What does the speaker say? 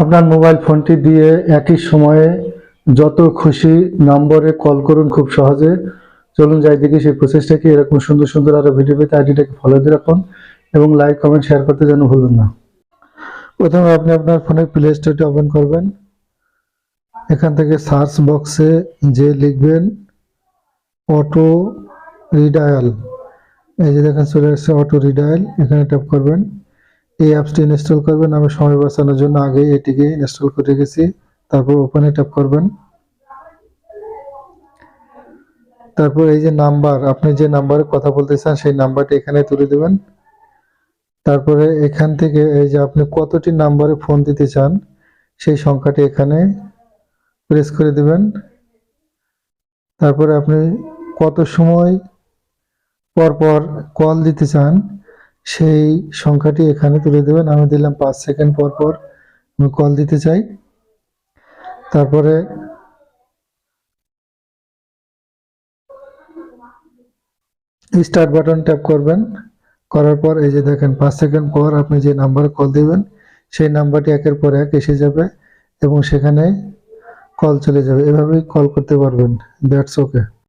আপনার মোবাইল ফোনটি দিয়ে একই সময়ে যত খুশি নম্বরে কল করুন খুব সহজে। চলুন যাই দেখি সেই প্রসেসটা কি, এরকম সুন্দর সুন্দর আরও ভিডিও পেতে আইডিটাকে ফলো দিয়ে রাখুন এবং লাইক কমেন্ট শেয়ার করতে যেন ভুলবেন না। প্রথমে আপনি আপনার ফোনে প্লে স্টোরটি ওপেন করবেন। এখান থেকে সার্চ বক্সে যে লিখবেন অটো রিডায়াল এই যে দেখেন চলে আসছে অটো রিডায়াল এখানে ট্যাপ করবেন। এই অ্যাপসটি ইনস্টল করবেন। আমি সময় বাঁচানোর জন্য আগে এটিকে ইনস্টল করে রেখেছি। তারপর ওপেনে ট্যাপ করবেন। তারপর এই যে নাম্বার আপনি যে নাম্বারে কথা বলতে চান, সেই নাম্বারটি এখানে তুলে দেবেন। তারপরে এখান থেকে এই যে আপনি কতটি নাম্বারে ফোন দিতে চান, সেই সংখ্যাটি এখানে প্রেস করে দেবেন। তারপরে আপনি কত সময় পর পর কল দিতে চান সেই সংখ্যাটি এখানে তুলে দেবেন। আমি দিলাম পাঁচ সেকেন্ড পর পর আমি কল দিতে চাই। তারপরে স্টার্ট বাটন ট্যাপ করবেন। করার পর এই যে দেখেন, পাঁচ সেকেন্ড পর আপনি যে নাম্বারে কল দিবেন, সেই নাম্বারটি একের পর এক এসে যাবে এবং সেখানে কল চলে যাবে। এভাবেই কল করতে পারবেন। That's okay